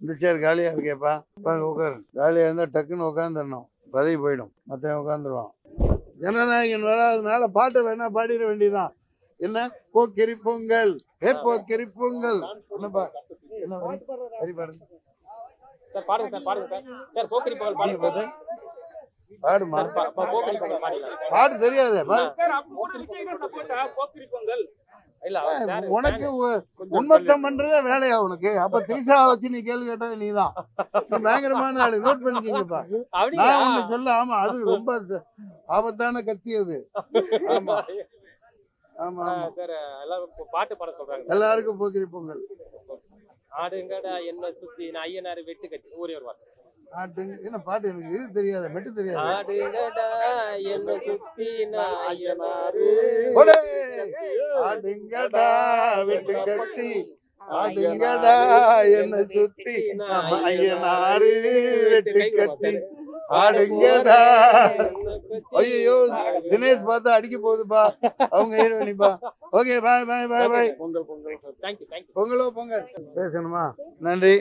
இந்த சேர் காலியா இருக்கேப்பா. உட்காரு உட்காரு. காலியா இருந்தா டக்குன்னு உட்காந்துடணும் பதவி போயிடும். மற்றவன் உட்காந்துருவான் ஜனநாயகன் வராதனால பாட்டை வேணா பாடிட வேண்டியதுதான். என்ன? போக்கிரி பொங்கல் ஏ போக்கிரி பொங்கல் என்னப்பா? என்ன? வரி பாடுங்க. சார் பாடுங்க சார் பாடுங்க சார். சார் போக்கிரி பொங்கல் பாடுங்க சார். பாடுமா? சார், பா- பா- பாட்டு தெரியாதே உனக்கு உண்மத்தம் பண்றதே வேலையா உனக்கு? அப்ப திரிசா வச்சு நீ கேள்வி கேட்டது நீதான். பயங்கரமான ஆளு. நோட் பண்ணிக்கிங்கப்பா. நான் ஒண்ணு சொல்ல ஆமா அது ரொம்ப ஆபத்தான கத்தி அது. ஆமா. ஆமா எல்லாரும் பாட்டு பாட சொல்றாங்க. எல்லாருக்கும் போக்கிரி பொங்கல். ஆடுங்கடா என்ன சுத்தி நான் ஐயனாரு வெட்டு கட்டி ஒரே ஒரு என்ன பாட்டு எனக்கு இது தெரியாது மெட்டு தெரியாது. ஆடுங்கடா என்ன சுத்தி. ஆடுங்கடா வெட்டு கட்டி. ஆடுங்கடா என்ன சுத்தி நம்ம ஐயனாரு வெட்டு கட்டி. ஆடுங்கடா. ஐயோ தினேஷ் பார்த்தா அடிக்க போகுதுப்பா. அவங்க ஹீரோனிப்பா okay bye bye bye bye Pongal Pongal. பொங்கலோ பொங்கல். பேசணுமா? நன்றி.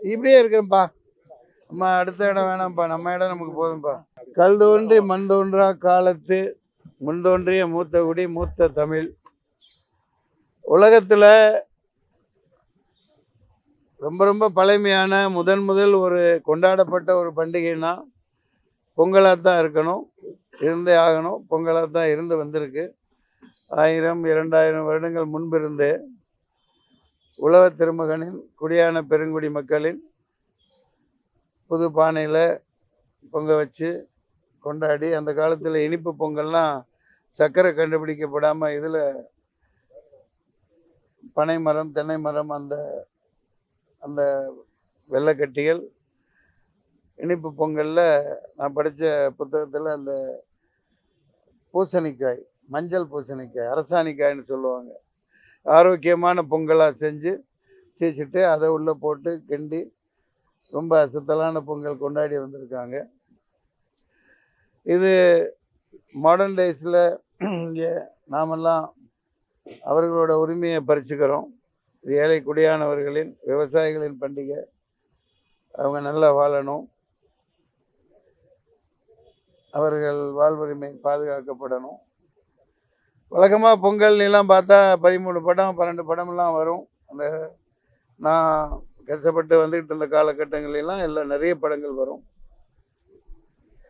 இப்படியே இருக்கிறேன்ப்பா அம்மா அடுத்த இடம் வேணாம்ப்பா. நம்ம இடம் நமக்கு போதும்ப்பா கல் தோன்றி மண் தோன்றா காலத்து முன் தோன்றிய மூத்த குடி மூத்த தமிழ். உலகத்தில் ரொம்ப ரொம்ப பழமையான முதன் முதல் ஒரு கொண்டாடப்பட்ட ஒரு பண்டிகைன்னா பொங்கலாக தான் இருக்கணும். இருந்தே ஆகணும். பொங்கலாக தான் இருந்து வந்திருக்கு. ஆயிரம் இரண்டாயிரம் வருடங்கள் முன்பிருந்தே உழவ திருமகனின் குடியான பெருங்குடி மக்களின் புது பானையில் பொங்க வச்சு கொண்டாடி அந்த காலத்தில் இனிப்பு பொங்கல்லாம் சர்க்கரை கண்டுபிடிக்கப்படாமல் இதில் பனை மரம் தென்னை மரம் அந்த அந்த வெள்ளைக்கட்டிகள் இனிப்பு பொங்கலில் நான் படித்த புத்தகத்தில் அந்த பூசணிக்காய் மஞ்சள் பூசணிக்காய் அரசாணிக்காய்னு சொல்லுவாங்க. ஆரோக்கியமான பொங்கலாக செஞ்சு சீச்சிட்டு அதை உள்ளே போட்டு கிண்டி ரொம்ப அசத்தலான பொங்கல் கொண்டாடி வந்திருக்காங்க. இது மாடர்ன் டேஸில் இங்கே நாமெல்லாம் அவர்களோட உரிமையை பறிச்சுக்கிறோம். ஏழை குடியானவர்களின் விவசாயிகளின் பண்டிகை. அவங்க நல்லா வாழணும். அவர்கள் வாழ்வுரிமை பாதுகாக்கப்படணும். வழக்கமாக பொங்கல்லாம் பார்த்தா பதிமூணு படம் பன்னெண்டு படம்லாம் வரும். அந்த நான் கஷ்டப்பட்டு வந்துக்கிட்டு இருந்த காலகட்டங்களெல்லாம் எல்லாம் நிறைய படங்கள் வரும்.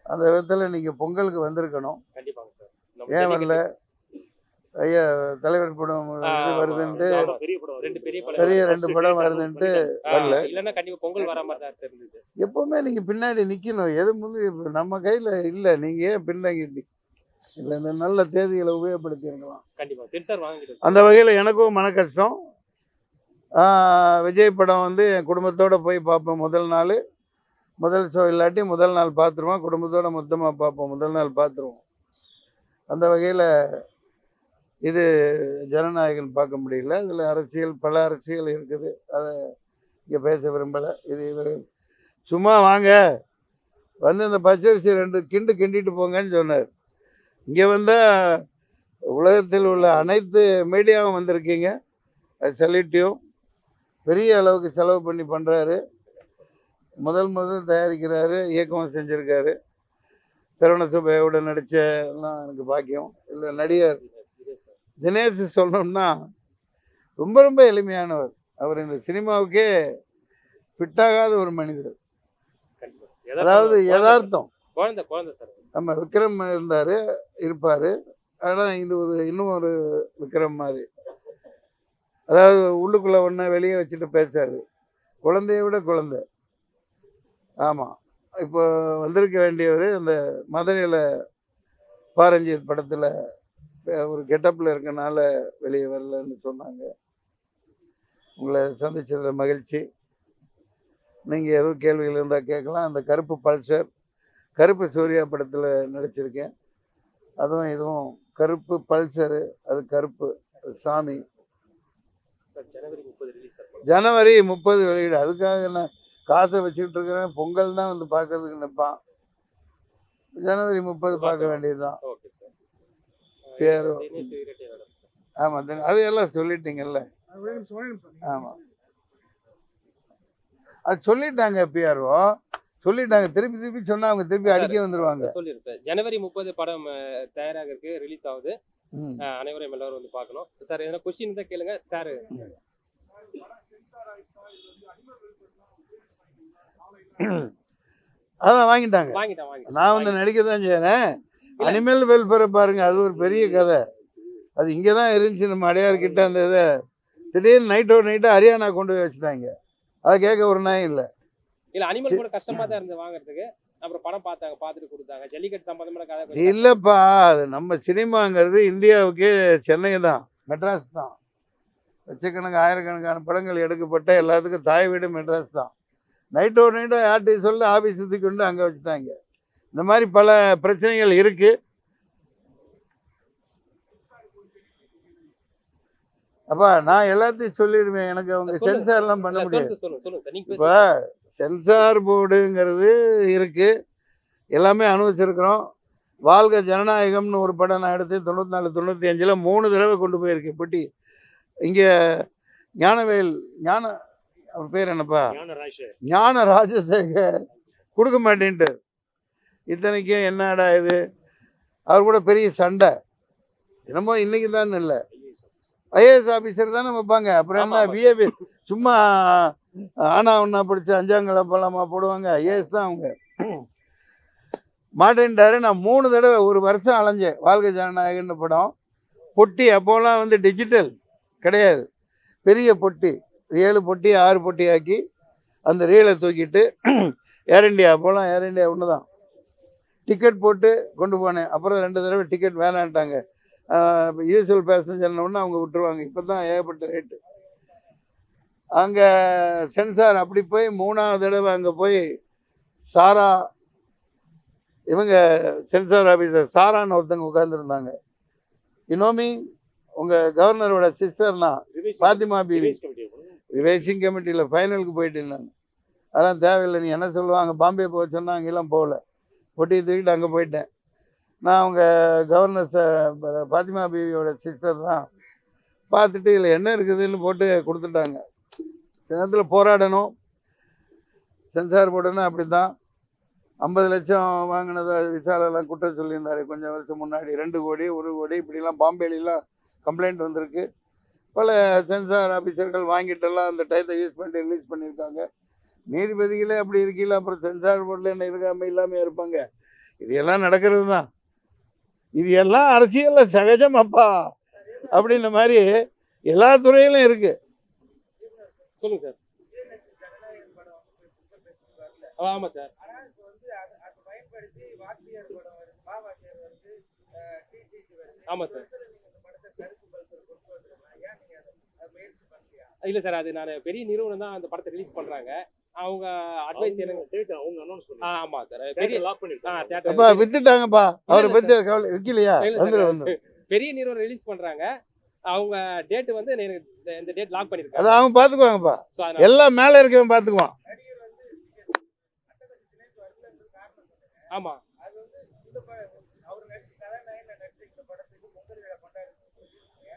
அந்த விதத்தில் நீங்கள் பொங்கலுக்கு வந்திருக்கணும். ஏன் வரல? ஐயா தலைவர் படம் வருதுன்ட்டு பெரிய ரெண்டு படம். வருதுன்ட்டு வரல. எப்பவுமே நீங்க பின்னாடி நிக்கணும். எது முந்தி இப்ப நம்ம கையில இல்ல. நீங்க ஏன் நி- இல்ல இந்த நல்ல தேதிகளை உபயோகப்படுத்தி இருக்கலாம் கண்டிப்பா சென்சார் வாங்கிட்டு அந்த வகையில் எனக்கும் மன கஷ்டம் விஜய் படம் வந்து என் குடும்பத்தோட போய் பார்ப்பேன் முதல் நாள். முதல் ஷோ இல்லாட்டி முதல் நாள் பார்த்துருவோம். குடும்பத்தோட மொத்தமாக பார்ப்போம். முதல் நாள் பார்த்துருவோம். அந்த வகையில் இது ஜனநாயகன் பார்க்க முடியல. இதில் அரசியல் பல அரசியல் இருக்குது. அதை இங்கே பேச விரும்பலை. இது இவர் சும்மா வாங்க. வந்து இந்த பச்சரிசி ரெண்டு கிண்டு கிண்டிட்டு போங்கன்னு சொன்னார். இங்கே வந்தால் உலகத்தில் உள்ள அனைத்து மீடியாவும் வந்திருக்கீங்க. அது செலிட்டியும் பெரிய அளவுக்கு செலவு பண்ணி பண்ணுறாரு முதல் முதல் தயாரிக்கிறாரு இயக்கமும் செஞ்சுருக்காரு. சரவண சுப்பையோட நடித்த எல்லாம் எனக்கு பாக்கியம். இல்லை நடிகர் தினேஷ் சொல்லணும்னா ரொம்ப ரொம்ப எளிமையானவர். அவர் இந்த சினிமாவுக்கே ஃபிட்டாகாத ஒரு மனிதர். அதாவது யதார்த்தம். குழந்தை குழந்தை சார். நம்ம விக்ரம் இருந்தார் இருப்பார். ஆனால் இது ஒரு இன்னும் ஒரு விக்ரம் மாதிரி. அதாவது உள்ளுக்குள்ளே ஒன்று வெளியே வச்சுட்டு பேசாது குழந்தைய விட குழந்தை. ஆமாம் இப்போ வந்திருக்க வேண்டியவர் அந்த மதுரையில் பாரஞ்சித் படத்தில் ஒரு கெட்டப்பில் இருக்கனால வெளியே வரலன்னு சொன்னாங்க. உங்களை சந்திச்சதில் மகிழ்ச்சி. நீங்கள் எதுவும் கேள்விகள் இருந்தால் கேட்கலாம். அந்த கருப்பு பல்சர் கருப்பு சூர்யா படத்தில் நடிச்சிருக்கேன். அதுவும் இதுவும் கருப்பு பல்சரு அது கருப்பு சாமி. ஜனவரி முப்பது வெளியீடு. அதுக்காக நான் காசை வச்சுக்கிட்டு இருக்கிறேன். பொங்கல் தான் வந்து பார்க்கறதுக்கு நிற்பான் ஜனவரி முப்பது பார்க்க வேண்டியதுதான். ஓகே சார் பேரு- தினேஷ் இரட்டையர் ஆமா தெ- அது எல்லாம் சொல்லிட்டீங்கல்ல ஒரே நிமிஷம், ஒரே நிமிஷம். ஆமா. அது சொல்லிட்டாங்க பிஆர்ஓ. சொல்லிட்டாங்க. திருப்பி திருப்பி சொன்னா அவங்க திருப்பி அடிக்க வந்துருவாங்க. சொல்லிடுறேன் சார். ஜனவரி முப்பது படம் தயாராக இருக்கு. ரிலீஸ் ஆகுது. அனைவரும் எல்லாரும் வந்து பார்க்கணும். சார் எதனா கொஸ்டின் தான் கேளுங்க. சார். அதான் வாங்கிட்டாங்க. நான் வந்து நடிக்க தான் செய்யறேன். அனிமல் வெல்ஃபேரை பாருங்க அது ஒரு பெரிய கதை. அது இங்கே தான் இருந்துச்சு நம்ம அடையார் கிட்ட அந்த இதை. திடீர்னு நைட்டோட நைட்டு ஹரியானா கொண்டு போய் வச்சுட்டாங்க. அதை கேட்க ஒரு நாய் இல்லை. இல்ல அனிமல் கூட கஷ்டமா தான் இருந்து வாங்குறதுக்கு. அப்புறம் படம் பார்த்தாங்க பார்த்துட்டு கொடுத்தாங்க. ஜல்லிக்கட்டு சம்பந்தமான கதை இல்லைப்பா அது நம்ம சினிமாங்கிறது இந்தியாவுக்கு சென்னை தான் மெட்ராஸ் தான். லட்சக்கணக்கு ஆயிரக்கணக்கான படங்கள் எடுக்கப்பட்ட எல்லாத்துக்கும் தாய் வீடு மெட்ராஸ் தான். நைட்டோட நைட்டோ யார்கிட்டையும் சொல்லி ஆஃபீஸ் சுற்றி கொண்டு அங்கே வச்சுட்டாங்க. இந்த மாதிரி பல பிரச்சனைகள் இருக்கு. அப்பா நான் எல்லாத்தையும் சொல்லிடுவேன். எனக்கு அவங்க. சென்சார்லாம் பண்ண முடியாது. இப்போ. சென்சார் போர்டுங்கிறது இருக்கு. எல்லாமே அனுபவிச்சிருக்கிறோம். வாழ்க ஜனநாயகம்னு ஒரு படம் நான் எடுத்து தொண்ணூற்றி நாலு தொண்ணூற்றி அஞ்சில் மூணு தடவை கொண்டு போயிருக்கேன் பெட்டி. இங்கே ஞானவேல் ஞான அவர் பேர் என்னப்பா? ஞான ராஜசேகர் கொடுக்க மாட்டேன்ட்டு. இத்தனைக்கும் என்னடா இது? அவர் கூட பெரிய சண்டை. என்னமோ இன்னைக்கு தான் இல்லை. ஐஏஎஸ் ஆஃபீஸர் தானே வைப்பாங்க. அப்புறம் என்ன. பிஏபி சும்மா ஆனா ஒன்றா படிச்சு அஞ்சாங்கள போலாமா போடுவாங்க. ஐஏஎஸ் தான் அவங்க. மாட்டேன்ட்டாரு. நான் மூணு தடவை ஒரு வருஷம் அலைஞ்சேன். வாழ்க ஜனநாயகன்னு படம். பொட்டி அப்போலாம் வந்து டிஜிட்டல் கிடையாது. பெரிய பொட்டி ஏழு பொட்டி ஆறு பொட்டி ஆக்கி அந்த ரீலை தூக்கிட்டு ஏர் இண்டியா அப்போலாம் ஏர் இண்டியா ஒன்று தான் டிக்கெட் போட்டு கொண்டு போனேன். அப்புறம் ரெண்டு தடவை டிக்கெட் வேணான்ட்டாங்க. யூஸ்வல் பேசஞ்சர்னு அவங்க விட்டுருவாங்க. இப்போ தான் ஏகப்பட்ட ரேட்டு அங்கே சென்சார் அப்படி போய் மூணாவது தடவை அங்கே போய் சாரா இவங்க சென்சார் ஆஃபீஸர் சாரான்னு ஒருத்தவங்க உட்காந்துருந்தாங்க இனோமி உங்கள் கவர்னரோட சிஸ்டர்னா பாத்திமா பிவி. ரிவைசிங் கமிட்டியில் ஃபைனலுக்கு போயிட்டு நான் அதெல்லாம் தேவையில்லை நீ என்ன சொல்லுவாங்க பாம்பே போக சொன்னா அங்கெல்லாம் போகல. பொட்டி தூக்கிட்டு அங்கே போயிட்டேன். நான் அவங்க கவர்னர் ச- பாத்திமா பீவியோட சிஸ்டர் தான். பார்த்துட்டு இதில் என்ன இருக்குதுன்னு போட்டு கொடுத்துட்டாங்க. சில நேரத்தில் போராடணும். சென்சார் போர்டுன்னா அப்படி தான் ஐம்பது லட்சம் வாங்கினதை விசாலெல்லாம் குற்றம் சொல்லியிருந்தார். கொஞ்சம் வருஷம் முன்னாடி ரெண்டு கோடி ஒரு கோடி இப்படிலாம் பாம்பேலாம் கம்ப்ளைண்ட் வந்திருக்கு. பல சென்சார் ஆஃபீஸர்கள் வாங்கிட்டெல்லாம் அந்த டயத்தை யூஸ் பண்ணிட்டு ரிலீஸ் பண்ணியிருக்காங்க. நீதிபதிகளே அப்படி இருக்கையில் அப்புறம் சென்சார் போர்டில் என்ன இருக்காமல் இல்லாமல் இருப்பாங்க? இது எல்லாம் நடக்கிறது தான் இது எல்லாம் அரசியலில் சகஜம் அப்பா அப்படின்ற மாதிரி எல்லா துறையிலும் இருக்கு. சொல்லுங்க சார். ஆ, ஆமா சார். ஆமா சார். இல்ல சார் அது நான் பெரிய நிறுவனம் தான் அந்த படத்தை ரிலீஸ் பண்றாங்க. அவங்க அட்வைஸ் எனக்கு ஆ, ஆமா சார் பெரிய theatre- அப்பா வித்துட்டாங்கப்பா. அவரை பத்தி கவலை பெரிய நிறுவனம் ரிலீஸ் பண்றாங்க. அவங்க டேட் வந்து எனக்கு இந்த- டேட் லாக் அதை பண்ணிருக்காங்க. அவங்க பார்த்துக்குவாங்கப்பா So, அதனால- எல்லாம் மேலே இருக்கவன் பார்த்துக்குவான் ஆமா.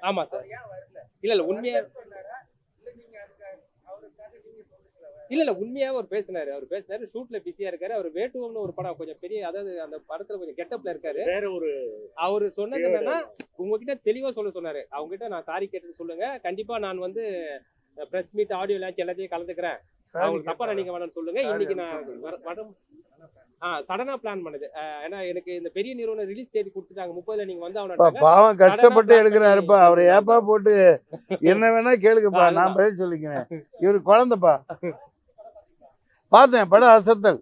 ஆமா சார் இல்ல இல்ல உண்மையா இல்ல இல்ல உண்மையாவே அவர் பேசினாரு. அவர் பேசினாரு ஷூட்ல பிஸியா இருக்காரு. அவர் வேட்டுவம்னு ஒரு படம் கொஞ்சம் பெரிய அதாவது அந்த படத்துல கொஞ்சம் கெட்டப்ல இருக்காரு. வேற ஒரு அவரு சொன்னது என்னன்னா உங்ககிட்ட தெளிவா சொல்ல சொன்னாரு. அவங்க கிட்ட நான் சாரி கேட்டு சொல்லுங்க. கண்டிப்பா நான் வந்து பிரஸ் மீட் ஆடியோ லான்ச் எல்லாத்தையும் கலந்துக்கிறேன். அவங்களுக்கு தப்பா நினைக்க வேணாம்னு சொல்லுங்க. இன்னைக்கு நான் வர- வர- ஆ சடனா பிளான் பண்ணுது. ஏன்னா எனக்கு இந்த பெரிய நிறுவனம் ரிலீஸ் தேதி கொடுத்துட்டாங்க. முப்பதுல நீங்க வந்து அப்பா, அவன பாவம் கஷ்டப்பட்டு எடுக்கிறாருப்பா. அவரை ஏப்பா போட்டு என்ன வேணா கேளுங்கப்பா. நான் பதில் சொல்லிக்கிறேன். இவரு குழந்தைப்பா. பார்த்தேன் படம் அசத்தல்.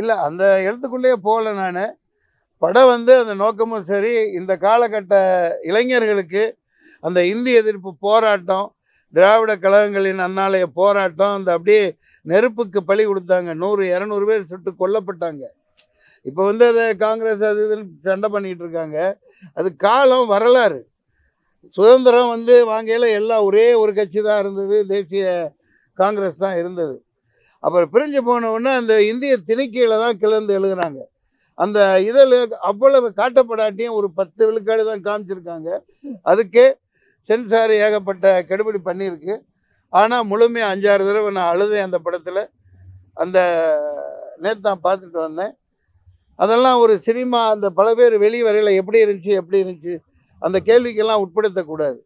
இல்லை அந்த இடத்துக்குள்ளேயே போகல நான். படம் வந்து அந்த நோக்கமும் சரி இந்த காலகட்ட இளைஞர்களுக்கு அந்த இந்தி எதிர்ப்பு போராட்டம் திராவிட கழகங்களின் அன்னாலய போராட்டம் அந்த அப்படியே நெருப்புக்கு பழி கொடுத்தாங்க. நூறு இரநூறு பேர் சுட்டு கொல்லப்பட்டாங்க. இப்போ வந்து அதை காங்கிரஸ் அது இதுன்னு சண்டை பண்ணிக்கிட்டு இருக்காங்க. அது காலம் வரலாறு. சுதந்திரம் வந்து வாங்கையில் எல்லாம் ஒரே ஒரு கட்சி தான் இருந்தது தேசிய காங்கிரஸ் தான் இருந்தது. அப்புறம் பிரிஞ்சு போனவுடனே அந்த இந்திய திணிக்கையில் தான் கிளர்ந்து எழுதுறாங்க அந்த இதில் அவ்வளவு காட்டப்படாட்டியும் ஒரு பத்து விழுக்காடு தான் காமிச்சிருக்காங்க. அதுக்கே சென்சார் ஏகப்பட்ட கெடுபிடி பண்ணியிருக்கு. ஆனால் முழுமையாக அஞ்சாறு தடவை நான் அழுதேன் அந்த படத்தில். அந்த நேற்று நான் பார்த்துட்டு வந்தேன். அதெல்லாம் ஒரு சினிமா அந்த பல பேர் வெளி வரையில் எப்படி இருந்துச்சு எப்படி இருந்துச்சு அந்த கேள்விக்கெல்லாம் உட்படுத்தக்கூடாது.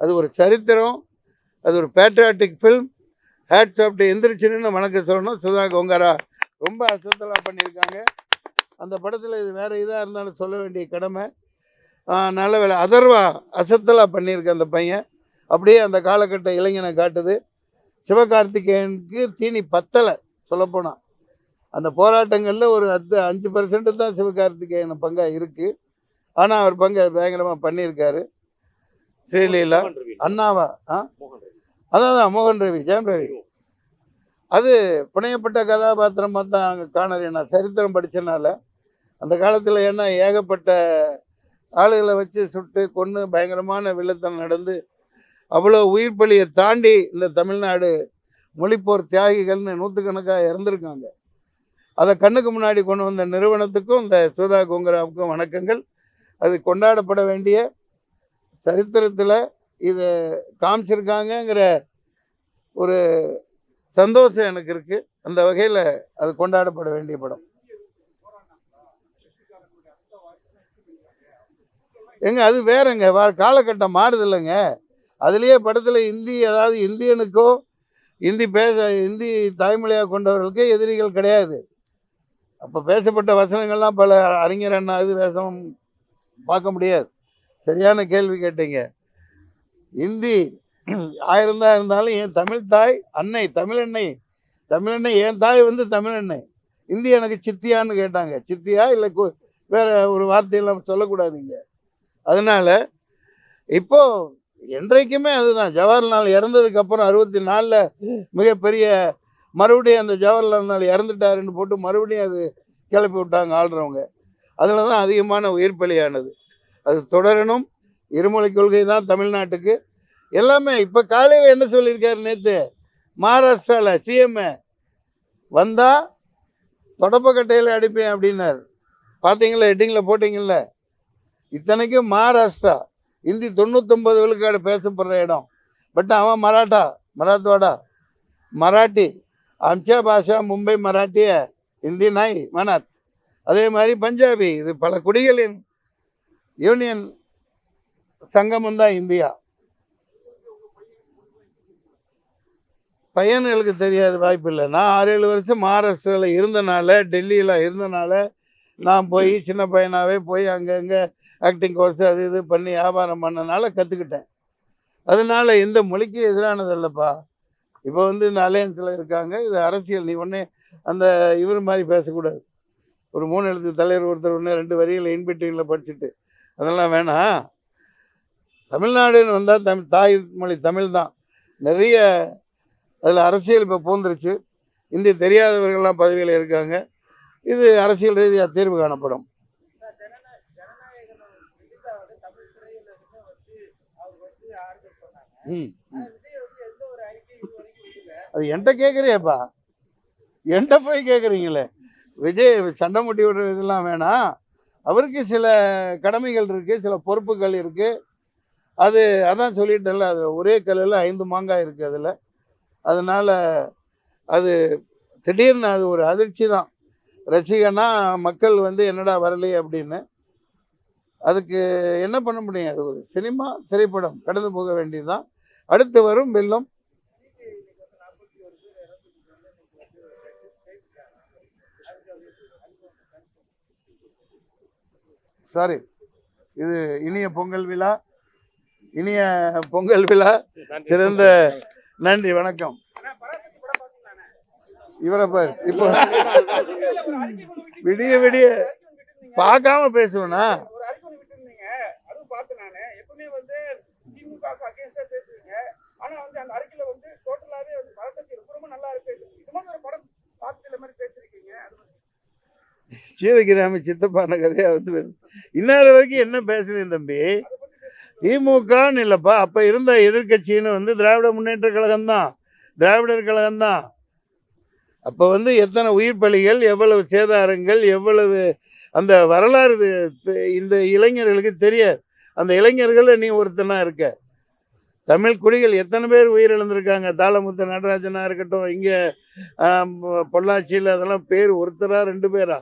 அது ஒரு சரித்திரம் அது ஒரு பேட்ரியாட்டிக் ஃபில்ம் ஹேட்ஸ் ஆஃப் எந்திரிச்சிருன்னு வணக்கம் சொல்லணும். சுதா கொங்காரா ரொம்ப அசத்தலாக பண்ணியிருக்காங்க. அந்த படத்தில் இது வேறு இதாக இருந்தாலும் சொல்ல வேண்டிய கடமை. நல்ல வேலை அதர்வா அசத்தலாக பண்ணியிருக்க அந்த பையன். அப்படியே அந்த காலகட்ட இளைஞனை காட்டுது. சிவகார்த்திகேயனுக்கு தீனி பத்தலை சொல்லப்போனால் அந்த போராட்டங்களில் ஒரு அத்து அஞ்சு பர்சன்ட்டு தான் சிவகார்த்திகேயன் பங்காக இருக்குது ஆனால் அவர் பங்கை பயங்கரமாக பண்ணியிருக்காரு. ஸ்ரீலீலா. அண்ணாவா ஆ. அதான் தான் மோகன் ரவி ஜெயம் ரவி. அது புனையப்பட்ட கதாபாத்திரமாக தான் அங்கே காணறேன் நான் சரித்திரம் படித்தனால அந்த காலத்தில் ஏன்னா ஏகப்பட்ட ஆளுகளை வச்சு சுட்டு கொன்று பயங்கரமான வில்லத்தனம் நடந்து அவ்வளோ உயிர் பலியை தாண்டி இந்த தமிழ்நாடு மொழிப்போர் தியாகிகள்னு நூற்றுக்கணக்காக இறந்துருக்காங்க. அதை கண்ணுக்கு முன்னாடி கொண்டு வந்த நிறுவனத்துக்கும் இந்த சுதா கோங்கராவுக்கும் வணக்கங்கள். அது கொண்டாடப்பட வேண்டிய சரித்திரத்தில் இதை காமிச்சிருக்காங்கங்கிற ஒரு சந்தோஷம் எனக்கு இருக்குது அந்த வகையில் அது கொண்டாடப்பட வேண்டிய படம். எங்க அது வேறங்க. வேற காலகட்டம் மாறுதில்லைங்க. அதுலேயே படத்தில் இந்தி அதாவது இந்தியனுக்கோ இந்தி பேச இந்தி தாய்மொழியாக கொண்டவர்களுக்கு எதிரிகள் கிடையாது. அப்போ பேசப்பட்ட வசனங்கள்லாம் பல அறிஞர் அண்ணா இது வேஷம் பார்க்க முடியாது. சரியான கேள்வி கேட்டீங்க. இந்தி ஆயிரம் தான் இருந்தாலும் என் தமிழ் தாய் அன்னை தமிழன்னை தமிழன்னை என் தாய் வந்து தமிழன்னை இந்தி எனக்கு சித்தியான்னு கேட்டாங்க. சித்தியா இல்லை வேற ஒரு வார்த்தையெல்லாம் சொல்லக்கூடாதீங்க. அதனால இப்போ என்றைக்குமே அதுதான். ஜவஹர்லால் இறந்ததுக்கு அப்புறம் அறுபத்தி நாலில் மிகப்பெரிய மறுபடியும் அந்த ஜவஹர்லால் இறந்துட்டாருன்னு போட்டு மறுபடியும் அது கிளப்பி விட்டாங்க ஆள்றவங்க. அதில் தான் அதிகமான உயிர் பலியானது. அது தொடரணும். இருமொழி கொள்கை தான் தமிழ்நாட்டுக்கு. எல்லாமே இப்போ காலையில் என்ன சொல்லியிருக்காரு நேற்று மகாராஷ்டிராவில் சிஎம்ஏ வந்தால் தொடப்பக்கட்டையில் அடிப்பேன் அப்படின்னார். பார்த்தீங்களா ஹெட்டிங்கில் போட்டிங்கள்ல இத்தனைக்கும் மகாராஷ்டிரா இந்தி தொண்ணூத்தொம்பது விழுக்காடு பேசப்படுற இடம். பட் அவன் மராட்டா மராத்வாடா? மராட்டி. அம்சா பாஷா மும்பை மராட்டிய இந்தி நாய் மனாத் அதே மாதிரி பஞ்சாபி இது பல குடிகளின் யூனியன் சங்கமம் தான் இந்தியா. பையன்களுக்கு தெரியாது வாய்ப்பு இல்லை. நான் ஆறு ஏழு வருஷம் மகாராஷ்டிராவில் இருந்தனால டெல்லியில் இருந்தனால நான் போய் சின்ன பையனாகவே போய் அங்கங்கே ஆக்டிங் கோர்ஸ் அது இது பண்ணி வியாபாரம் பண்ணனால கற்றுக்கிட்டேன் அதனால இந்த மொழிக்கு எதிரானது இல்லைப்பா. இப்போ வந்து இந்த அலையன்ஸில் இருக்காங்க. இது அரசியல். நீ ஒன்றே அந்த இவர் மாதிரி பேசக்கூடாது. ஒரு மூணு எழுத்து தலைவர் ஒருத்தர் ஒன்று ரெண்டு வரிகளை இன்பிட்வீனில் படிச்சுட்டு. அதெல்லாம் வேணாம். தமிழ்நாடுன்னு வந்தால் தமிழ் தாய் மொழி தமிழ் தான். நிறைய அதில் அரசியல் இப்போ பூந்துருச்சு. இந்தி தெரியாதவர்கள்லாம் பதவியில் இருக்காங்க. இது அரசியல் ரீதியாக தீர்வு காணப்படும். அது என்கிட்ட கேட்குறியப்பா என்கிட்ட போய் கேட்குறீங்களே விஜய் சண்டை முட்டி விடுற இதெல்லாம் வேணாம். அவருக்கு சில கடமைகள் இருக்குது சில பொறுப்புகள் இருக்குது அது அதான் சொல்லிட்டல அது ஒரே கல்லில் ஐந்து மாங்காய் இருக்குது அதில். அதனால் அது திடீர்னு அது ஒரு அதிர்ச்சி தான் ரசிகனா மக்கள் வந்து என்னடா வரலையே அப்படின்னு. அதுக்கு என்ன பண்ண முடியும்? அது ஒரு சினிமா திரைப்படம் கடந்து போக வேண்டியதுதான். அடுத்து வரும் வெல்லும். சாரி இது இனிய பொங்கல் விழா. இனிய பொங்கல் விழா. சிறந்த நன்றி வணக்கம். இவரை பார் இப்போ விடிய விடிய பார்க்காம பேசுவேனா? ஒரு வந்து ஆனா வந்து அந்த அறிக்கையில வந்து டோட்டலாவே வந்து பரதத்தி ரொம்ப நல்லா இருக்கு. இது மாதிரி ஒரு படம் பார்த்ததுல மாதிரி பேசிருக்கீங்க சீதகிராம சித்தப்பான கதையாக வந்து இன்னார வரைக்கும் என்ன பேசுறேன் தம்பி? திமுகன்னு இல்லைப்பா அப்போ இருந்த எதிர்கட்சின்னு வந்து திராவிட முன்னேற்ற கழகம் தான் திராவிடர் கழகம் தான் அப்போ வந்து எத்தனை உயிர் பலிகள் எவ்வளவு சேதாரங்கள் எவ்வளவு அந்த வரலாறு இந்த இளைஞர்களுக்கு தெரியாது. அந்த இளைஞர்கள் நீ ஒருத்தனா இருக்க. தமிழ் குடிகள் எத்தனை பேர் உயிரிழந்திருக்காங்க? தாளமுத்து நடராஜனாக இருக்கட்டும் இங்கே பொள்ளாச்சியில் அதெல்லாம் பேர் ஒருத்தரா ரெண்டு பேரா?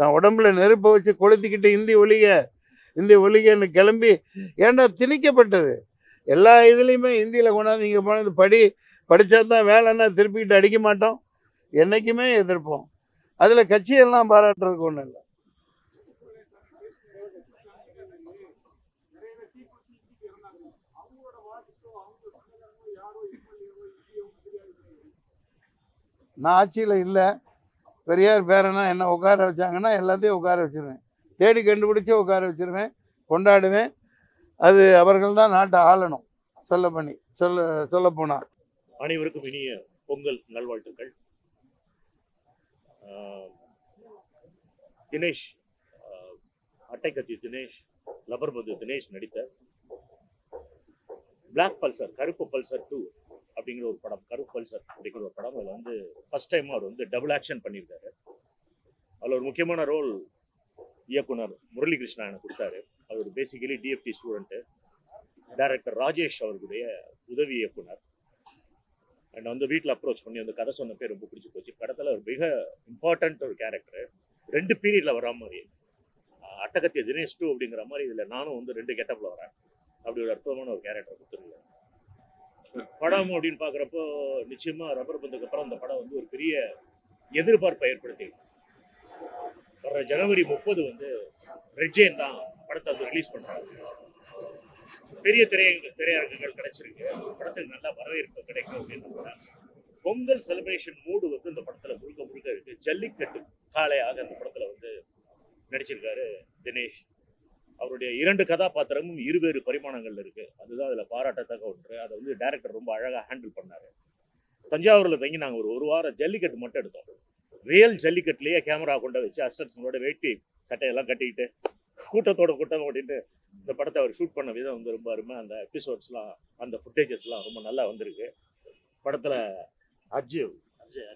தான் உடம்புல நெருப்பை வச்சு கொளுத்திக்கிட்டு இந்தி ஒழிக இந்தி ஒழிகன்னு கிளம்பி ஏன்னா திணிக்கப்பட்டது? எல்லா இதுலேயுமே இந்தியில் கொண்டாந்து இங்கே போனது படி படித்தா தான் வேலைன்னா திருப்பிக்கிட்டு அடிக்க மாட்டோம். என்றைக்குமே எதிர்ப்போம். அதில் கட்சியெல்லாம் பாராட்டுறதுக்கு ஒன்றும் இல்லை. நான் ஆட்சியில் இல்லை. பெரியார் பேரனா என்ன உட்கார வச்சாங்கன்னா எல்லாத்தையும் உட்கார வச்சிருவேன். தேடி கண்டுபிடிச்சி உட்கார வச்சிருவேன் கொண்டாடுவேன். அது அவர்கள் தான் நாட்டை ஆளணும் சொல்ல பண்ணி சொல்ல சொல்ல போனால் அனைவருக்கும் இனிய பொங்கல் நல்வாழ்த்துக்கள். தினேஷ் அட்டைக்கத்தி தினேஷ் லபர்பந்து தினேஷ் நடித்த பிளாக் பல்சர் கருப்பு பல்சர் டூ அப்படிங்கிற ஒரு படம் கருப்பு பல்சர் அப்படிங்கிற ஒரு படம். அதில் வந்து ஃபர்ஸ்ட் டைம் அவர் வந்து டபுள் ஆக்ஷன் பண்ணியிருக்காரு. அதில் ஒரு முக்கியமான ரோல் இயக்குனர் முரளிகிருஷ்ணா எனக்கு கொடுத்தாரு. அவர் basically DFT student director Rajesh அவர்களுடைய உதவி இயக்குனர். அண்ட் வந்து வீட்டில் அப்ரோச் பண்ணி அந்த கதை சொன்ன பேர் ரொம்ப பிடிச்சி போச்சு. படத்தில் ஒரு மிக இம்பார்ட்டன்ட் ஒரு கேரக்டர் ரெண்டு பீரியடில் வரா மாதிரி அட்டகத்திய தினேஷ் டூ அப்படிங்கிற மாதிரி இதில் நானும் வந்து ரெண்டு கெட்டப்பில் வரேன். அப்படி ஒரு அற்புதமான ஒரு கேரக்டர் கொடுத்துருக்கேன் படம் அப்படின்னு பார்க்குறப்போ நிச்சயமாக ரப்பர் பந்துக்கு அப்புறம் அந்த படம் வந்து ஒரு பெரிய எதிர்பார்ப்பை ஏற்படுத்தி வர ஜனவரி முப்பது வந்து ரெட்ஜேன் தான் படத்தை வந்து ரிலீஸ் பண்ணுறாங்க பெரிய திரை திரையரங்குகள் கிடைச்சிருக்கு. படத்துக்கு நல்லா வரவேற்பு கிடைக்கும் அப்படின்னு பொங்கல் செலிப்ரேஷன் மூடு வந்து இந்த படத்துல முழுக்க முழுக்க இருக்கு. ஜல்லிக்கட்டு காளையாக இந்த படத்துல வந்து நடிச்சிருக்காரு தினேஷ். அவருடைய இரண்டு கதாபாத்திரமும் இருவேறு பரிமாணங்கள்ல இருக்கு. அதுதான் அதுல பாராட்டத்தக்க ஒன்று. அதை வந்து டைரக்டர் ரொம்ப அழகா ஹேண்டில் பண்ணாரு. தஞ்சாவூர்ல தங்கி நாங்க ஒரு ஒரு வாரம் ஜல்லிக்கட்டு மட்டும் எடுத்தோம். ரியல் ஜல்லிக்கட்டுலயே கேமரா கொண்டு வச்சு அசிஸ்டன்ஸோட வேட்டி சட்டையெல்லாம் கட்டிக்கிட்டு கூட்டத்தோட கூட்டம் ஓட்டிட்டு இந்த படத்தை அவர் ஷூட் பண்ண விதம் வந்து ரொம்ப அருமை. அந்த எபிசோட்ஸ்லாம் அந்த ஃபுட்டேஜஸ்லாம் ரொம்ப நல்லா வந்திருக்கு. படத்துல அர்ஜுன்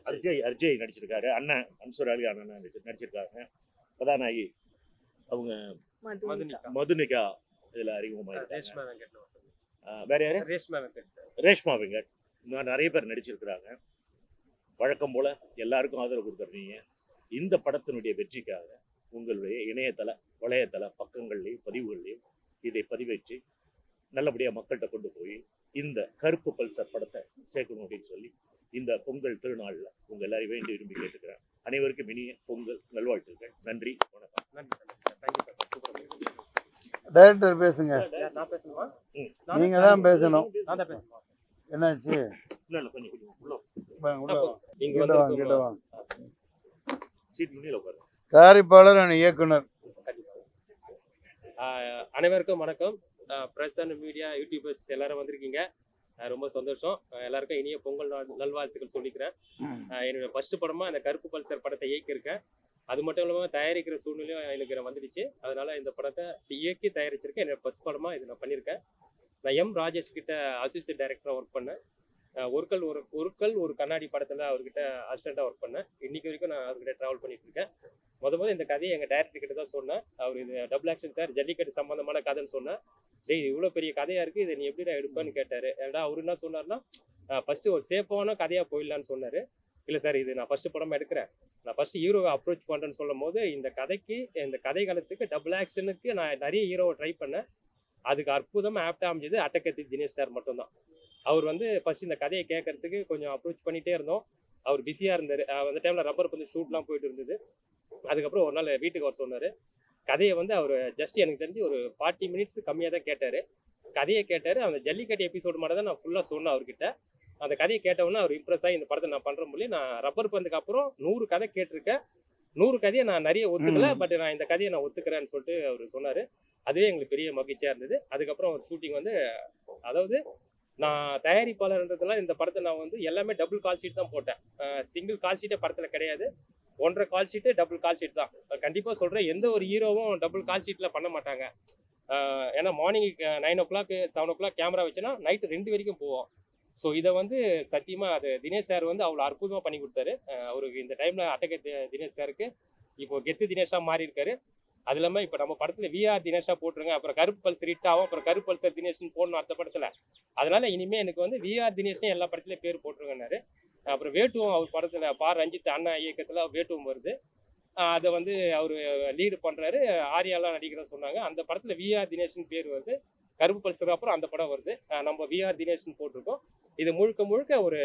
அர்ஜய் அர்ஜய் நடிச்சிருக்காரு. அண்ணன் அன்சூர் அலி அண்ணன் நடிச்சு- நடிச்சிருக்காங்க. கதாநாயகி. அவங்க மதுனிகா. இதுல அறிமுகமாயிருக்காங்க. வேற யாரு? ரேஷ்மா வெங்கட் ரேஷ்மா வெங்கட். இன்னும் நிறைய பேர் நடிச்சிருக்கிறாங்க. வழக்கம் போல எல்லாருக்கும் ஆதரவு கொடுத்துருக்கீங்க. இந்த படத்தினுடைய வெற்றிக்காக உங்களுடைய இணையதள வலையதள பக்கங்கள்லையும் பதிவுகள்லையும் இதை பதிவேற்றி நல்லபடியா மக்கள்கிட்ட கொண்டு போய் இந்த கருப்பு பல்சர் படத்தை சேர்க்கணும் அப்படின்னு சொல்லி இந்த பொங்கல் திருநாள்ல உங்க எல்லாரையும் வேண்டி விரும்பி கேட்டுக்கிறேன். அனைவருக்கும் இனிய பொங்கல் நல்வாழ்த்துக்கள். நன்றி. வணக்கம். நன்றி. டைரக்டர் பேசுங்க. நீங்க தான் பேசணும். நான் தான் பேசணுமா? என்னாச்சு? தயாரிப்பாளர் இயக்குனர். ஆஹ் அனைவருக்கும் வணக்கம். ப்ரெஸ் அண்ட் மீடியா யூடியூபர்ஸ் எல்லாரும் வந்திருக்கீங்க. ரொம்ப சந்தோஷம். எல்லாருக்கும் இனிய பொங்கல் நல்வாழ்த்துக்கள் சொல்லிக்கிறேன். ஆஹ் என்னோட ஃபர்ஸ்ட் படமா இந்த கருப்பு பல்சர் படத்தை இயக்கியிருக்கேன். அது மட்டும் இல்லாமல் தயாரிக்கிற சூழ்நிலையும் எனக்கு வந்துடுச்சு. அதனால இந்த படத்தை இயக்கி தயாரிச்சிருக்கேன். என்னோட ஃபஸ்ட் படமா இது நான் பண்ணியிருக்கேன். நான் எம் ராஜேஷ் கிட்ட அசிஸ்டன்ட் டைரக்டராக ஒர்க் பண்ணேன். ஒருக்கல் ஒரு ஒருக்கல் ஒரு கண்ணாடி படத்தில் அவர்கிட்ட அசிஸ்டண்ட்டாக ஒர்க் பண்ணேன். இன்னைக்கு வரைக்கும் நான் அவர்கிட்ட ட்ராவல் பண்ணிட்டு இருக்கேன். முத முதல் இந்த கதையை எங்கள் டேரக்டர் கிட்ட தான் சொன்னேன். அவர் இது டபுள் ஆக்ஷன் சார் ஜல்லிக்கட்டு சம்பந்தமான கதைன்னு சொன்னேன். டேய் இது இவ்வளோ பெரிய கதையாக இருக்குது இதை நீ எப்படி எடுப்பேன்னு கேட்டார். ஏன்னா அவர் என்ன சொன்னார்னா ஃபஸ்ட்டு ஒரு சேஃபான கதையாக போயிடலான்னு சொன்னார். இல்லை சார் இது நான் ஃபர்ஸ்ட் படம் எடுக்கிறேன். நான் ஃபர்ஸ்ட் ஹீரோவை அப்ரோச் பண்ணுறேன்னு சொல்லும் போது இந்த கதைக்கு இந்த கதை காலத்துக்கு டபுள் ஆக்ஷனுக்கு நான் நிறைய ஹீரோவை ட்ரை பண்ணேன். அதுக்கு அற்புதமாக ஆப்டாக அமைஞ்சது அட்டக்கத்தி தினேஷ் சார் மட்டும்தான். அவர் வந்து ஃபஸ்ட் இந்த கதையை கேட்கறதுக்கு கொஞ்சம் அப்ரோச் பண்ணிகிட்டே இருந்தோம். அவர் பிஸியாக இருந்தார். அந்த டைமில் ரப்பர் பந்து ஷூட்லாம் போயிட்டு இருந்தது. அதுக்கப்புறம் ஒரு நாள் வீட்டுக்கு வர சொன்னார். கதையை வந்து அவர் ஜஸ்ட் எனக்கு தெரிஞ்சு ஒரு ஃபார்ட்டி மினிட்ஸ் கம்மியாக தான் கேட்டார். கதையை கேட்டார். அந்த ஜல்லிக்கட்டு எபிசோடு மட்டும் தான் நான் ஃபுல்லாக சொன்னேன் அவர்கிட்ட. அந்த கதையை கேட்டவுடனே அவர் இம்ப்ரெஸ் ஆகி இந்த படத்தை நான் பண்ணுற முடியும் நான் ரப்பர் பந்துக்கு அப்புறம் நூறு கதை கேட்டிருக்கேன். நூறு கதையை நான் நிறைய ஒத்துக்கல. பட் நான் இந்த கதையை நான் ஒத்துக்கிறேன்னு சொல்லிட்டு அவர் சொன்னார். அதுவே எங்களுக்கு பெரிய மகிழ்ச்சியாக இருந்தது. அதுக்கப்புறம் ஒரு ஷூட்டிங் வந்து அதாவது நான் தயாரிப்பாளர்ன்றதுலாம் இந்த படத்தை நான் வந்து எல்லாமே டபுள் கால் ஷீட் தான் போட்டேன். சிங்கிள் கால் ஷீட்டே படத்தில் கிடையாது. ஒன்றரை call sheet double call sheet தான். கண்டிப்பாக சொல்கிறேன் எந்த ஒரு ஹீரோவும் டபுள் கால் ஷீட்டில் பண்ண மாட்டாங்க. ஏன்னா morning nine o'clock seven o'clock camera வச்சுன்னா நைட்டு ரெண்டு வரைக்கும் போவோம். ஸோ இதை வந்து சத்தியமாக அது தினேஷ் சார் வந்து அவ்வளோ அற்புதமாக பண்ணி கொடுத்தாரு. அவருக்கு இந்த டைமில் அட்டகை தினேஷ் சாருக்கு இப்போ கெத்து தினேஷாக மாறி இருக்காரு. அது இல்லாமல் இப்போ நம்ம படத்தில் விஆர் தினேஷா போட்டுருங்க அப்புறம் கருப்பு பல்சர் ஹிட்டாவும் அப்புறம் கருப்பு பல்சர் தினேஷ்னு போடணும் அடுத்த படத்தில். அதனால இனிமேல் எனக்கு வந்து விஆர் தினேஷ்னு எல்லா படத்துலையும் பேர் போட்டுருங்கன்னாரு. அப்புறம் வேட்டுவம் அவர் படத்தில் பா ரஞ்சித் அண்ணா இயக்கத்தில் வேட்டுவம் வருது. அதை வந்து அவர் லீடு பண்ணுறாரு ஆரியாலாம் நடிக்கிறேன்னு சொன்னாங்க. அந்த படத்தில் விஆர் தினேஷ்னு பேர் வருது. கருப்பு பல்சருக்கு அப்புறம் அந்த படம் வருது. நம்ம விஆர் தினேஷ்னு போட்டிருக்கோம். இது முழுக்க முழுக்க ஒரு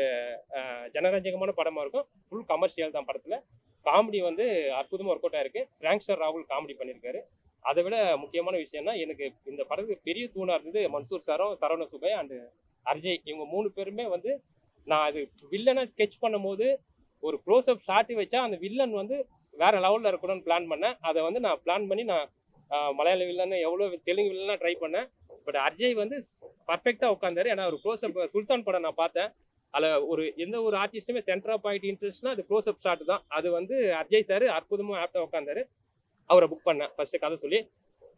ஜனரஞ்சகமான படமாக இருக்கும். ஃபுல் கமர்ஷியல் தான் படத்தில். காமெடி வந்து அற்புதமாக ஒர்க் அவுட் ஆயிருக்கு. பிராங்க்ஸ்டர் ராகுல் காமெடி பண்ணியிருக்காரு அதை விட முக்கியமான விஷயம்னா எனக்கு இந்த படத்துக்கு பெரிய தூணாக இருந்தது மன்சூர் சாரும் சரவண சுபை அண்ட் அர்ஜய். இவங்க மூணு பேருமே வந்து நான் அது வில்லனை ஸ்கெட்ச் பண்ணும்போது ஒரு க்ளோஸ்அப் ஷாட் வச்சா அந்த வில்லன் வந்து வேற லெவலில் இருக்கணும்னு பிளான் பண்ணேன். அதை வந்து நான் பிளான் பண்ணி நான் மலையாள வில்லன்னு எவ்வளோ தெலுங்கு வில்லனா ட்ரை பண்ணேன். பட் அர்ஜய் வந்து பர்ஃபெக்டா உட்காந்தாரு ஏன்னா ஒரு க்ளோஸ்அப் சுல்தான் படம் நான் பார்த்தேன். அதில் ஒரு எந்த ஒரு ஆர்டிஸ்ட்டுமே சென்டர் ஆஃப் பாயிண்ட் இன்ட்ரெஸ்ட்னா அது க்ளோஸ்அப் ஷாட் தான். அது வந்து அர்ஜய் சார் அற்புதமா ஆப்டா உட்காந்தாரு அவரை புக் பண்ணேன். ஃபர்ஸ்ட் கதை சொல்லி.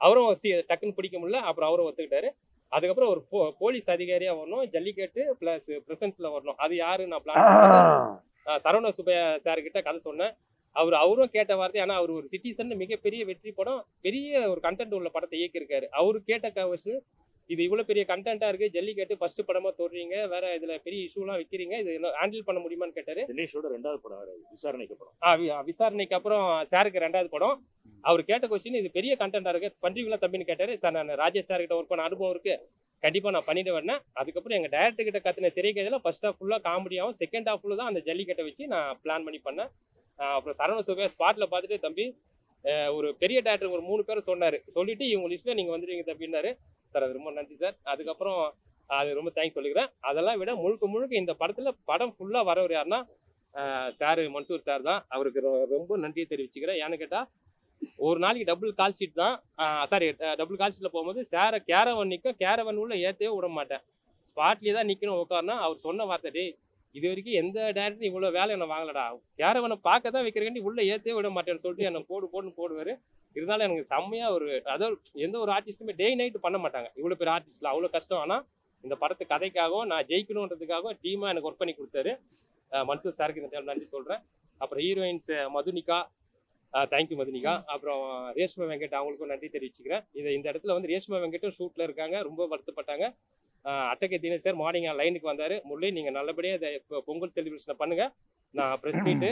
அவரும் டக்குன்னு பிடிக்க முடியல. அப்புறம் அவரும் ஒத்துக்கிட்டாரு. அதுக்கப்புறம் ஒரு போ போலீஸ் அதிகாரியா வரணும். ஜல்லிக்கட்டு பிளஸ் பிரசன்ஸ்ல வரணும். அது யாரு நான் பிளான் சரவண சுப்பையா சார் கிட்ட கதை சொன்னேன். அவர் அவரும் கேட்ட வார்த்தை ஆனா அவர் ஒரு சிட்டிசன் மிகப்பெரிய வெற்றி படம் பெரிய ஒரு கண்டென்ட் உள்ள படத்தை இயக்கியிருக்காரு. அவரு கேட்ட கவர்ஸ் இது இவ்வளவு பெரிய கண்டென்ட்டா இருக்கு ஜல்லிக்கட்டு ஃபர்ஸ்ட் படமா தோடுறீங்க வேற இதுல பெரிய இஷ்யூலாம் வைக்கிறீங்க இது ஹேண்டில் பண்ண முடியுமான்னு கேட்டாரு. தினேஷோட ரெண்டாவது படம் விசாரணைக்கு படம் ஆ, விசாரணைக்கு அப்புறம் சாருக்கு ரெண்டாவது படம். அவர் கேட்ட கொஸ்டின் இது பெரிய கண்டென்ட்டா இருக்கு பண்றீங்களா தம்பின்னு கேட்டாரு. சார் நான் ராஜேஷ் சார் கிட்ட ஒர்க் பண்ண அனுபவம் இருக்கு. கண்டிப்பா நான் பண்ணிட்டு வரேன். அதுக்கப்புறம் எங்க டேரக்டர் கிட்ட கத்துன திரைக்கதையில ஃபர்ஸ்ட் ஹாஃப் ஃபுல்லா காமெடியாவும் செகண்ட் ஹாஃப் ஃபுல்லா தான் அந்த ஜல்லிக்கட்டை வச்சு நான் பிளான் பண்ணி பண்ணேன். அப்புறம் சரவண சுபையா ஸ்பாட்ல பார்த்துட்டு தம்பி ஒரு பெரிய டேரக்டர் ஒரு மூணு பேரை சொன்னார். சொல்லிட்டு இவங்க லிஸ்ட்ல நீங்க வந்துடுவீங்க தம்பின்னாரு சார் அது ரொம்ப நன்றி சார். அதுக்கப்புறம் அது ரொம்ப தேங்க்ஸ் சொல்லிக்கிறேன். அதெல்லாம் விட முழுக்க முழுக்க இந்த படத்துல படம் ஃபுல்லா வரவர் யாருன்னா சார் மன்சூர் சார் தான். அவருக்கு ரொம்ப நன்றியை தெரிவிச்சுக்கிறேன். ஏன்னு கேட்டால் ஒரு நாளைக்கு டபுள் கால் ஷீட் தான். சாரி டபுள் கால் ஷீட்டில் போகும்போது சேரை கேரவன் நிற்கும் கேரவன் உள்ள ஏற்றவே விட மாட்டேன். ஸ்பாட்லேயே தான் நிற்கணும் உட்காரனா அவர் சொன்ன வார்த்தை டே இது வரைக்கும் எந்த டேரக்டரும் இவ்வளோ வேலை என்னை வாங்கலடா. கேரவனை பார்க்க தான் வைக்கிறேன் உள்ளே ஏற்றவே விட மாட்டேன்னு சொல்லிட்டு என்னை போடு போடுன்னு போடுவார். இருந்தாலும் எனக்கு செம்மையா ஒரு அதாவது எந்த ஒரு ஆர்டிஸ்ட்டுமே டே நைட் பண்ண மாட்டாங்க. இவ்வளோ பேர் ஆர்டிஸ்ட்ல அவ்வளோ கஷ்டம். ஆனால் இந்த படத்து கதைக்காகவும் நான் ஜெயிக்கணுன்றதுக்காகவும் டீமாக எனக்கு ஒர்க் பண்ணி கொடுத்தாரு. மன்சூர் சாருக்கு இந்த டைம் நன்றி சொல்கிறேன் அப்புறம் ஹீரோயின்ஸ் மதுனிகா. தேங்க்யூ மதுனிகா. அப்புறம் ரேஷ்மா வெங்கட் அவங்களுக்கும் நன்றி தெரிவிச்சுக்கிறேன். இதை இந்த இடத்துல வந்து ரேஷ்மா வெங்கட்டும் ஷூட்டில் இருக்காங்க. ரொம்ப வருத்தப்பட்டாங்க. அட்டகை தினேஷ் சார் மார்னிங் லைனுக்கு வந்தார். முரளி நீங்கள் நல்லபடியாக இதை இப்போ பொங்கல் செலிப்ரேஷனை பண்ணுங்க. நான் ப்ரெஸ் மீட்டு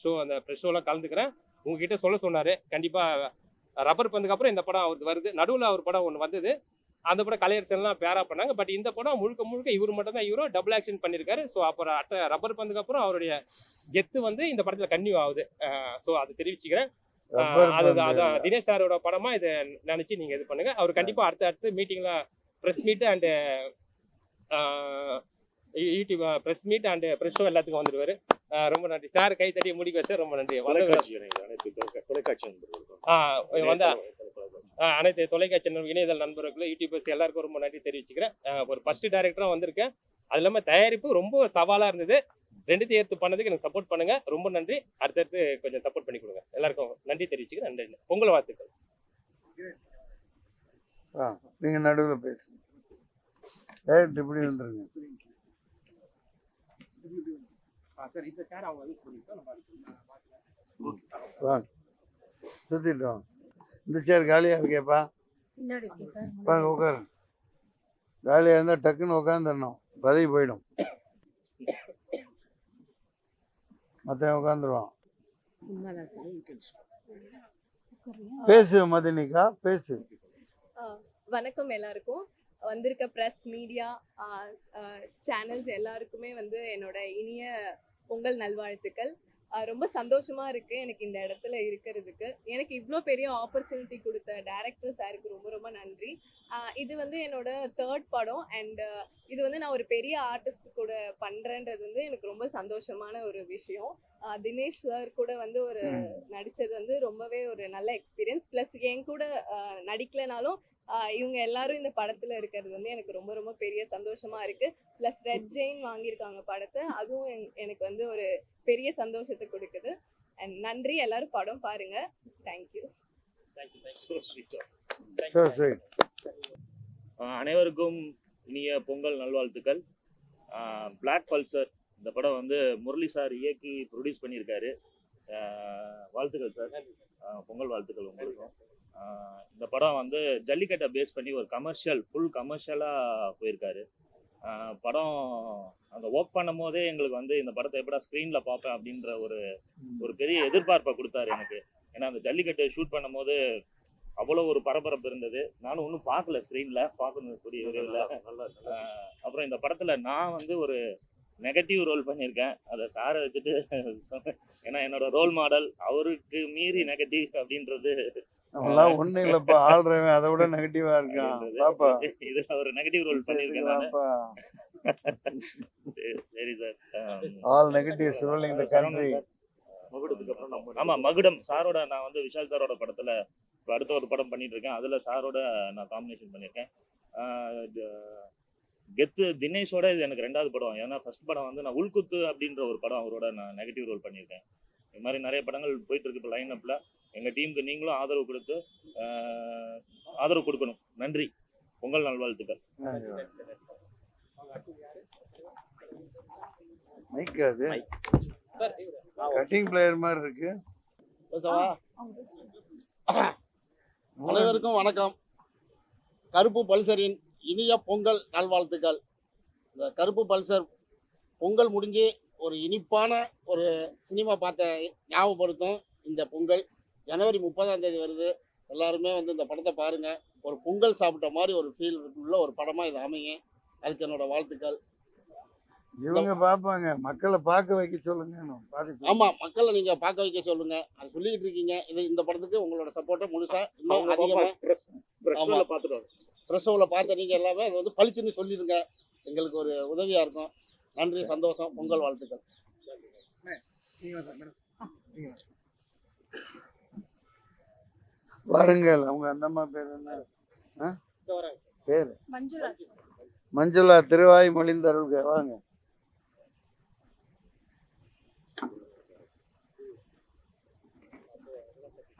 ஷோ அந்த ப்ரெஸ் ஷோலாம் கலந்துக்கிறேன். உங்ககிட்ட சொல்ல சொன்னார். கண்டிப்பாக ரப்பர் பந்துக்கு அப்புறம் இந்த படம் அவருக்கு வருது. நடுவில் அவர் படம் ஒன்று வந்தது. அந்த படம் கலையரசன்லாம் பேரா பண்ணாங்க. பட் இந்த படம் முழுக்க முழுக்க இவர் மட்டும் தான் இவரும் டபுள் ஆக்ஷன் பண்ணியிருக்காரு ஸோ அப்புறம் அட்ட ரப்பர் பந்துக்கு அப்புறம் அவருடைய கெத்து வந்து இந்த படத்துல கன்னியூ ஆகுது. ஸோ அதை தெரிவிச்சுக்கிறேன். அது. அதான் தினேஷ் சாரோட படமா இதை நினைச்சு நீங்க இது பண்ணுங்க. அவர் கண்டிப்பா அடுத்த அடுத்து மீட்டிங்ல press meet and YouTube press meet and press show எல்லாத்துக்கும் வந்துடுவாரு. ரொம்ப நன்றி. சார் கை தட்டி முடிக்க வச்சு ரொம்ப நன்றி. தொலைக்காட்சி. ஆஹ் வந்த அனைத்து தொலைக்காட்சி இணையதள நண்பர்களும் யூடியூபர்ஸ் எல்லாருக்கும் ரொம்ப நன்றி தெரிவிச்சுக்கிறேன். ஒரு ஃபர்ஸ்ட் டைரக்டராக வந்திருக்கேன். அது இல்லாமல் தயாரிப்பு ரொம்ப சவாலாக இருந்தது. ரெண்டுத்தையும் எடுத்து பண்ணதுக்கு எனக்கு சப்போர்ட் பண்ணுங்க. ரொம்ப நன்றி. அடுத்தடுத்து கொஞ்சம் சப்போர்ட் பண்ணி கொடுங்க. எல்லாருக்கும் நன்றி தெரிவிச்சுக்கிறேன். நன்றி. பொங்கல் வாழ்த்துக்கள். ஆ நீங்க நடுவுல பேசுங்க. டேரக்ட் இப்படி வந்துருங்க. வாங்க இந்த சேர் காலியா இருக்கேப்பா. வாங்க உட்காரு. காலியா இருந்தா டக்குன்னு உட்காந்துடணும் பதவி போயிடும். மத்தவன் உட்காந்துருவான் பேசு மதினிகா பேசு. வணக்கம் எல்லாருக்கும். வந்திருக்க ப்ரெஸ் மீடியா சேனல்ஸ் எல்லாருக்குமே வந்து என்னோட இனிய பொங்கல் நல்வாழ்த்துக்கள். ரொம்ப சந்தோஷமா இருக்கு எனக்கு இந்த இடத்துல இருக்கிறதுக்கு. எனக்கு இவ்வளோ பெரிய ஆப்பர்ச்சுனிட்டி கொடுத்த டேரக்டர் சாருக்கு ரொம்ப ரொம்ப நன்றி. இது வந்து என்னோட தேர்ட் படம் அண்ட் இது வந்து நான் ஒரு பெரிய ஆர்டிஸ்ட் கூட பண்றேன்றது வந்து எனக்கு ரொம்ப சந்தோஷமான ஒரு விஷயம். தினேஷ் சார் கூட வந்து ஒரு நடிச்சது வந்து ரொம்பவே ஒரு நல்ல எக்ஸ்பீரியன்ஸ் ப்ளஸ் என் கூட நடிக்கலைனாலும் இவங்க எல்லாரும் இந்த படத்துல இருக்கிறது வந்து எனக்கு ரொம்ப ரொம்ப பெரிய சந்தோஷமா இருக்கு. ப்ளஸ் ரெட் ஜெயின் வாங்கியிருக்காங்க படத்தை. அதுவும் என்- எனக்கு வந்து ஒரு பெரிய சந்தோஷத்தை கொடுக்குது. அண்ட் நன்றி எல்லாரும் படம் பாருங்க. தேங்க்யூ அனைவருக்கும் இனிய பொங்கல் நல்வாழ்த்துக்கள். பிளாக் பல்சர் இந்த படம் வந்து முரளி சார் இயக்கி ப்ரொடியூஸ் பண்ணியிருக்காரு. வாழ்த்துக்கள் சார். பொங்கல் வாழ்த்துக்கள் உங்களுக்கும். இந்த படம் வந்து ஜல்லிக்கட்டை பேஸ் பண்ணி ஒரு கமர்ஷியல் ஃபுல் கமர்ஷியலாக போயிருக்காரு. படம் அந்த ஒர்க் பண்ணும் போதே எங்களுக்கு வந்து இந்த படத்தை எப்படா ஸ்க்ரீனில் பார்ப்பேன் அப்படின்ற ஒரு ஒரு பெரிய எதிர்பார்ப்பை கொடுத்தாரு எனக்கு. ஏன்னா அந்த ஜல்லிக்கட்டு ஷூட் பண்ணும்போது அவ்வளோ ஒரு பரபரப்பு இருந்தது. நானும் ஒன்றும் பார்க்கல ஸ்க்ரீனில் பார்க்கணும் கூடிய ஆஹ் அப்புறம் இந்த படத்துல நான் வந்து ஒரு நெகட்டிவ் ரோல் பண்ணியிருக்கேன். அதை சாரை வச்சுட்டு சொன்னேன். ஏன்னா என்னோட ரோல் மாடல் அவருக்கு மீறி நெகட்டிவ் அப்படின்றது அவன்லாம் ஒண்ணும் இல்லப்பா ஆள்றவன் அதை விட நெகட்டிவா இருக்கான். பாப்பா. இதுல ஒரு நெகட்டிவ் ரோல் பாப்பா. சரி sir all negative rolling the country ஆமா மகுடம். சாரோட நான் வந்து விஷால் சாரோட படத்துல இப்ப அடுத்த ஒரு படம் பண்ணிட்டு இருக்கேன் அதுல சாரோட நான் காம்பினேஷன் பண்ணியிருக்கேன். கெத்து தினேஷோட இது எனக்கு ரெண்டாவது படம். ஏன்னா ஃபர்ஸ்ட் படம் வந்து நான் உள்குத்து அப்படின்ற ஒரு படம் அவரோட நான் நெகட்டிவ் ரோல் பண்ணியிருக்கேன். இது மாதிரி நிறைய படங்கள் போயிட்டு இருக்கு இப்போ லைன் அப்ல எங்க டீமுக்கு நீங்களும் ஆதரவு கொடுத்து ஆதரவு கொடுக்கணும். நன்றி. பொங்கல் நல்வாழ்த்துக்கள். மைக் அது. கட்டிங் பிளேயர் மாதிரி இருக்கு. அனைவருக்கும் வணக்கம். கருப்பு பல்சரின் இனிய பொங்கல் நல்வாழ்த்துக்கள். இந்த கருப்பு பல்சர் பொங்கல் முடிஞ்சு ஒரு இனிப்பான ஒரு சினிமா பார்த்த ஞாபகப்படுத்தும் இந்த பொங்கல். ஜனவரி முப்பதாம் தேதி வருது. எல்லாருமே வந்து இந்த படத்தை பாருங்க. ஒரு பொங்கல் சாப்பிட்ட மாதிரி ஒரு ஃபீல் உள்ள ஒரு படமா இது அமையும். அதுக்கு என்னோட வாழ்த்துக்கள். இவங்க பாப்பாங்க. மக்களை பார்க்க வைக்க சொல்லுங்க. நான் பார்க்க ஆமா மக்களை நீங்க பார்க்க வைக்க சொல்லுங்க. அது சொல்லிக்கிட்டு இருக்கீங்க. இது இந்த படத்துக்கு உங்களோட சப்போர்ட்டை முழுசா இன்னும் அதிகமா ஆமா. பார்த்துட்டு பிரசவில் பார்த்த நீங்கள் எல்லாமே அது வந்து பளிச்சுன்னு சொல்லிடுங்க. எங்களுக்கு ஒரு உதவியாக இருக்கும். நன்றி சந்தோஷம். பொங்கல் வாழ்த்துக்கள். வாருங்கள் அவங்க அந்தம்மா பேர் என்ன. பேர்? மஞ்சுளா? மஞ்சுளா திருவாய் மொழிந்தருள்க வாங்க.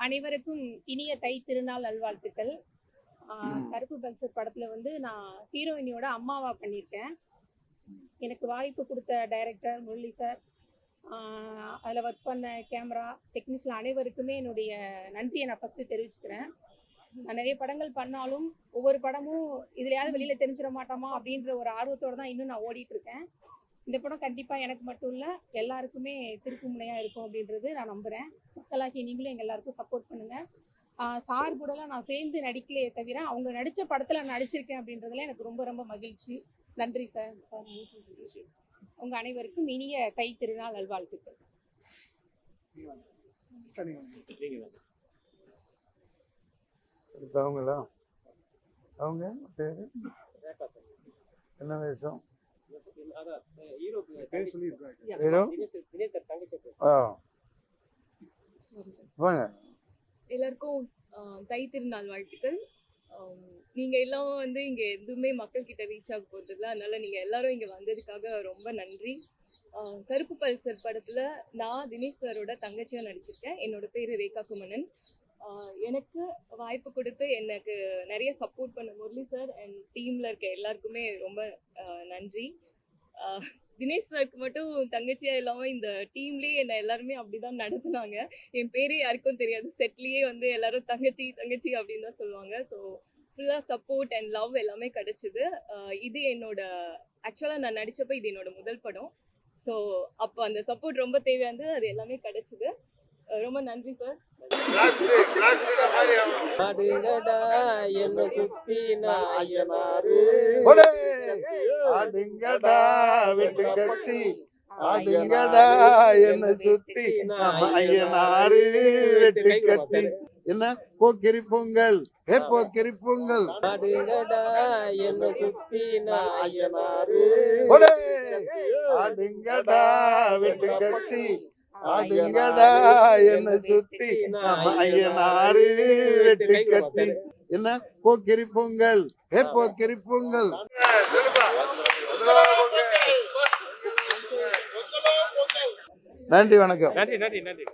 அனைவருக்கும் இனிய தை திருநாள் நல்வாழ்த்துக்கள். கருப்பு பல்சர் படத்துல வந்து நான் ஹீரோயினியோட அம்மாவா பண்ணியிருக்கேன். எனக்கு வாய்ப்பு கொடுத்த டைரக்டர் முரளி சார் அதில் ஒர்க் பண்ண கேமரா டெக்னீஷியன் அனைவருக்குமே என்னுடைய நன்றியை நான் ஃபஸ்ட்டு தெரிவிச்சுக்கிறேன். நான் நிறைய படங்கள் பண்ணாலும் ஒவ்வொரு படமும் இதுலையாவது வெளியில் தெரிஞ்சிட மாட்டோமா அப்படின்ற ஒரு ஆர்வத்தோடு தான் இன்னும் நான் ஓடிட்டு இருக்கேன். இந்த படம் கண்டிப்பாக எனக்கு மட்டும் இல்லை எல்லாருக்குமே திருப்பு இருக்கும் அப்படின்றது நான் நம்புகிறேன் மக்களாகி நீங்களும் எங்கள் எல்லாருக்கும் சப்போர்ட் பண்ணுங்கள் சார் கூடலாம் நான் சேர்ந்து நடிக்கலையே தவிர அவங்க நடித்த படத்தில் நான் நடிச்சிருக்கேன் அப்படின்றதுல எனக்கு ரொம்ப ரொம்ப மகிழ்ச்சி. நன்றி சார். உங்க அனைவருக்கும் இனிய தை திருநாள் நல்வாழ்த்துக்கள். அடுத்தவங்களா? அவங்க பேரு. என்ன வாங்க. எல்லாருக்கும் தை திருநாள் வாழ்த்துக்கள். நீங்க எல்லாம் வந்து இங்க எதுவுமே மக்கள் கிட்ட ரீச் ஆக போறது இல்ல. அதனால நீங்க எல்லாரும் இங்க வந்ததுக்காக ரொம்ப நன்றி. கருப்பு பல்சர் படத்துல நான் தினேஷ் சாரோட தங்கச்சியா நடிச்சிருக்கேன். என்னோட பேரு ரேகா குமணன். எனக்கு வாய்ப்பு கொடுத்து எனக்கு நிறைய சப்போர்ட் பண்ண முரளி சார் அண்ட் டீம்ல இருக்க எல்லாருக்குமே ரொம்ப நன்றி. தினேஷ் சாருக்கு மட்டும் தங்கச்சியா இல்லாம இந்த டீம்லயே என்ன எல்லாருமே அப்படிதான் நடத்துனாங்க. என் பேரே யாருக்கும் தெரியாது. செட்லயே வந்து எல்லாரும் தங்கச்சி தங்கச்சி அப்படின்னு தான் சொல்லுவாங்க. ஸோ ஃபுல்லாக சப்போர்ட் அண்ட் லவ் எல்லாமே கிடைச்சிது. இது என்னோட ஆக்சுவலாக நான் நடிச்சப்ப இது என்னோட முதல் படம். ஸோ அப்போ அந்த சப்போர்ட் ரொம்ப தேவையானது அது எல்லாமே கிடைச்சிது. ரொம்ப நன்றி சார் ஆடுங்கடா, என்னை சுத்தி. போடு. ஆடுங்கடா வெட்டு கத்தி ஆடுங்கடா என்ன சுத்தி நம்ம ஐயனாரு வெட்டு கத்தி என்ன? போக்கிரி பொங்கல். ஏ போக்கிரி பொங்கல். ஆடுங்கடா, என்னை சுத்தி. போடு. ஆடுங்கடா வெட்டு கத்தி ஆடுங்கடா என்ன சுத்தி ஐயனாரு வெட்டு கத்தி என்ன? போக்கிரி பொங்கல். ஏ போக்கிரி பொங்கல்? நன்றி வணக்கம். நன்றி நன்றி நன்றி.